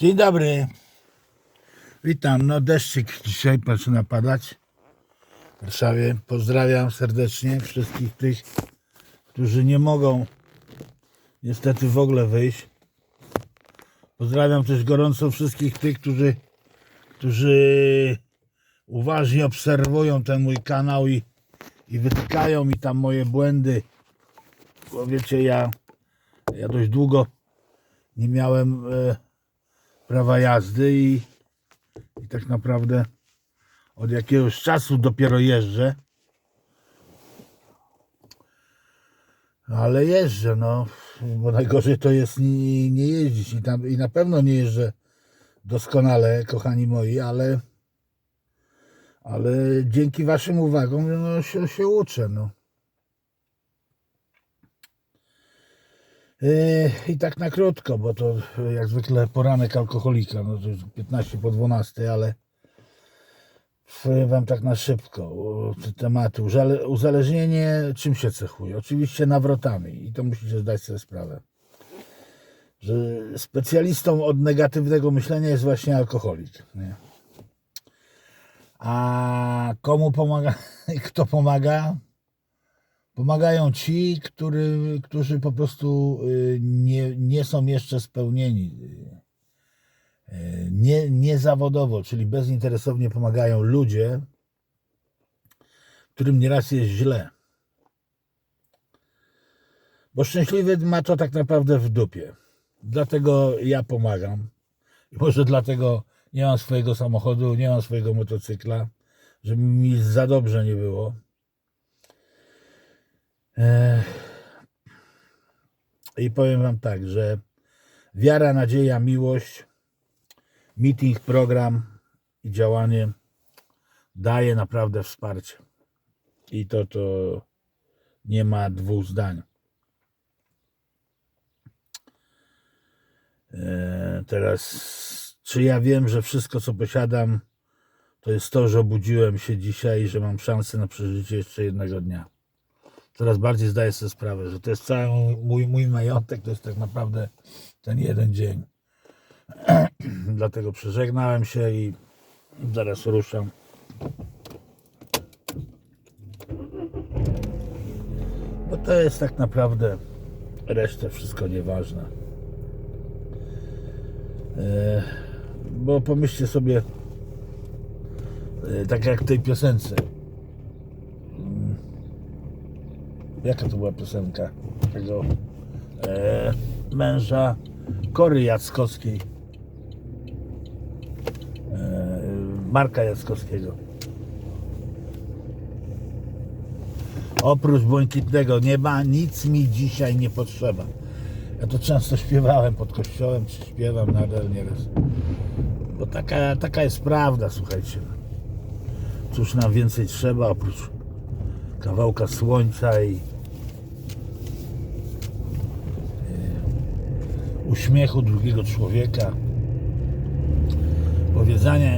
Dzień dobry. Witam. No deszczyk dzisiaj zaczyna padać w Warszawie. Pozdrawiam serdecznie wszystkich tych, którzy nie mogą niestety w ogóle wyjść. Pozdrawiam też gorąco wszystkich tych, którzy, którzy uważnie obserwują ten mój kanał i, i wytykają mi tam moje błędy. Bo wiecie, ja, ja dość długo nie miałem e, prawa jazdy i, i tak naprawdę od jakiegoś czasu dopiero jeżdżę. Ale jeżdżę, no, bo najgorzej to jest nie, nie jeździć i, tam, i na pewno nie jeżdżę doskonale, kochani moi, ale, ale dzięki waszym uwagom no, się, się uczę, no. I tak na krótko, bo to yy, jak zwykle poranek alkoholika, no to już 15 po 12, ale powiem wam tak na szybko te tematy. Uzale- Uzależnienie czym się cechuje? Oczywiście nawrotami i to musicie zdać sobie sprawę. Że specjalistą od negatywnego myślenia jest właśnie alkoholik. Nie? A komu pomaga? Kto pomaga? Pomagają ci, który, którzy po prostu y, nie, nie są jeszcze spełnieni. y, Nie, nie zawodowo, czyli bezinteresownie pomagają ludzie, którym nieraz jest źle. Bo szczęśliwy ma to tak naprawdę w dupie. Dlatego ja pomagam. I może dlatego nie mam swojego samochodu, nie mam swojego motocykla, żeby mi za dobrze nie było. I powiem Wam tak, że wiara, nadzieja, miłość, meeting, program i działanie daje naprawdę wsparcie. I to to nie ma dwóch zdań. E, Teraz, czy ja wiem, że wszystko, co posiadam, to jest to, że obudziłem się dzisiaj że mam szansę na przeżycie jeszcze jednego dnia coraz bardziej zdaję sobie sprawę, że to jest cały mój, mój majątek, to jest tak naprawdę ten jeden dzień. Dlatego przeżegnałem się i zaraz ruszam. Bo to jest tak naprawdę resztę wszystko nieważne. E, Bo pomyślcie sobie, e, tak jak w tej piosence, jaka to była piosenka tego e, męża Kory Jackowskiej? E, Marka Jackowskiego. Oprócz błękitnego nieba nic mi dzisiaj nie potrzeba. Ja to często śpiewałem pod kościołem czy śpiewam nadal nieraz. Bo taka, taka jest prawda słuchajcie. Cóż nam więcej trzeba oprócz kawałka słońca i e, uśmiechu drugiego człowieka, powiedzenia,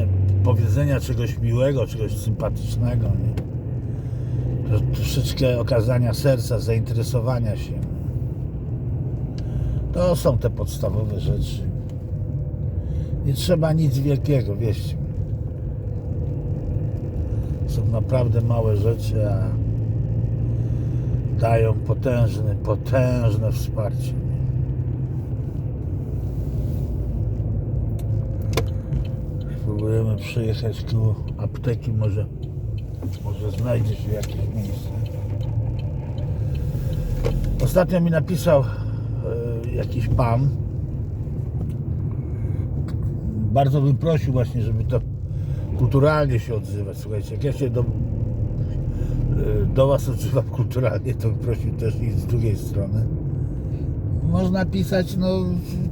powiedzenia czegoś miłego, czegoś sympatycznego, nie? Tro- troszeczkę okazania serca, zainteresowania się. To są te podstawowe rzeczy. Nie trzeba nic wielkiego, wierzcie mi. Są naprawdę małe rzeczy, a dają potężne, potężne wsparcie. Spróbujemy przyjechać koło apteki, może, może znajdzie się jakieś miejsce. Ostatnio mi napisał e, jakiś pan. Bardzo bym prosił właśnie, żeby to kulturalnie się odzywać. Słuchajcie, jak ja się do, do Was odzywam kulturalnie, to prosił też i z drugiej strony. Można pisać, no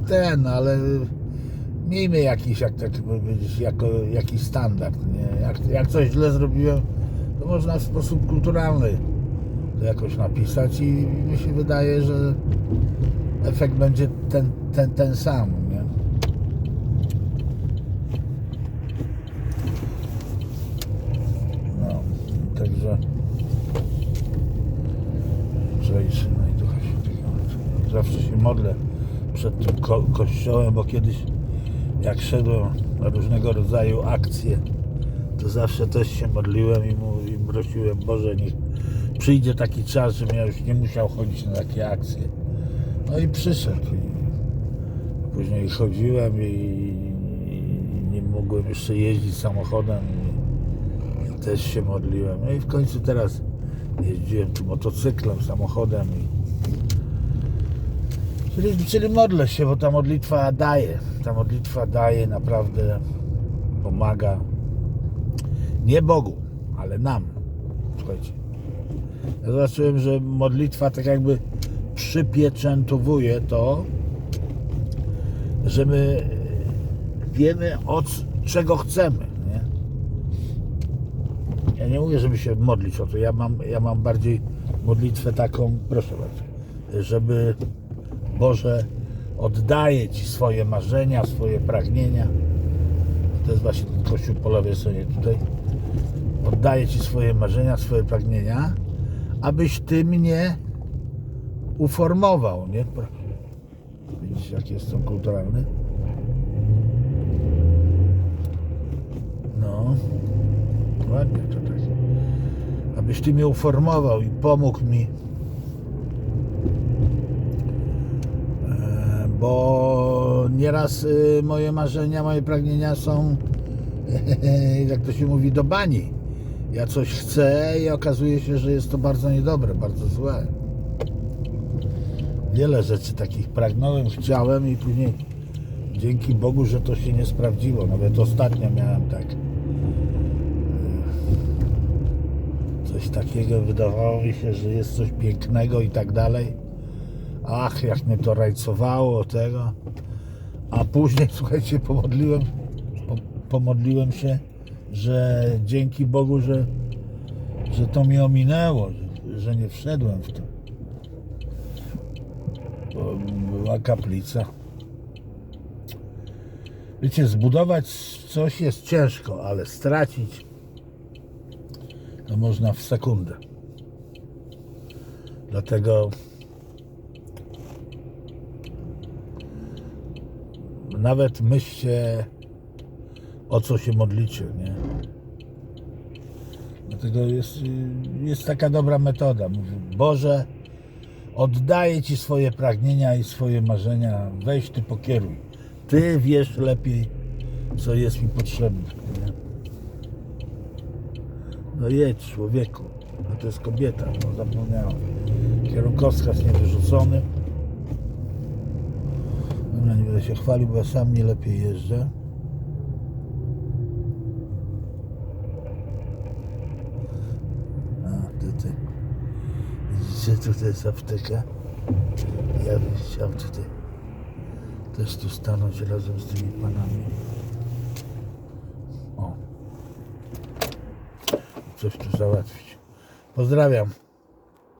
ten, ale miejmy jakiś, jak tak powiedzieć, jako, jakiś standard. Nie? Jak, jak coś źle zrobiłem, to można w sposób kulturalny to jakoś napisać i mi się wydaje, że efekt będzie ten, ten, ten sam. Nie? No, także Zejdzie na Ducha Świętego. Zawsze się modlę przed tym ko- kościołem, bo kiedyś jak szedłem na różnego rodzaju akcje, to zawsze też się modliłem i, i prosiłem, Boże, niech przyjdzie taki czas, żebym ja już nie musiał chodzić na takie akcje. No i przyszedł. I później chodziłem i, i nie mogłem jeszcze jeździć samochodem i, i też się modliłem. No i w końcu teraz jeździłem tu motocyklem, samochodem i Czyli, czyli modlę się, bo ta modlitwa daje. Ta modlitwa daje, naprawdę pomaga. Nie Bogu, ale nam. Słuchajcie. Ja zobaczyłem, że modlitwa tak jakby przypieczętowuje to, że my wiemy od czego chcemy. Ja nie mówię, żeby się modlić o to. Ja mam, ja mam bardziej modlitwę taką, proszę bardzo, żeby Boże, oddaję Ci swoje marzenia, swoje pragnienia. To jest właśnie ten kościół po lewej stronie tutaj. Oddaję Ci swoje marzenia, swoje pragnienia, abyś Ty mnie uformował, nie? Widzicie, jak jestem kulturalny? No, ładnie to Abyś Ty mnie uformował i pomógł mi E, bo nieraz y, moje marzenia, moje pragnienia są, jak to się mówi, do bani. Ja coś chcę i okazuje się, że jest to bardzo niedobre, bardzo złe. Wiele rzeczy takich pragnąłem, chciałem i później dzięki Bogu, że to się nie sprawdziło. Nawet ostatnio miałem tak. Coś takiego wydawało mi się, że jest coś pięknego i tak dalej. Ach, jak mnie to rajcowało tego. A później, słuchajcie, pomodliłem, po, pomodliłem się, że dzięki Bogu, że, że to mi ominęło, że, że nie wszedłem w to. Bo była kaplica. Wiecie, zbudować coś jest ciężko, ale stracić to można w sekundę. Dlatego nawet myślcie o co się modlicie, nie? Dlatego jest, jest taka dobra metoda. Mówi, Boże, oddaję Ci swoje pragnienia i swoje marzenia, weź Ty pokieruj. Ty wiesz lepiej, co jest mi potrzebne. No jedź człowieku, no to jest kobieta, no zapomniałem. Kierunkowskaz nie wyrzucony. Dobra, nie będę się chwalił, bo ja sam nie lepiej jeżdżę. A, tutaj. Widzicie, tutaj jest apteka. Ja bym chciał tutaj też tu stanąć razem z tymi panami. O. Coś tu załatwić. Pozdrawiam.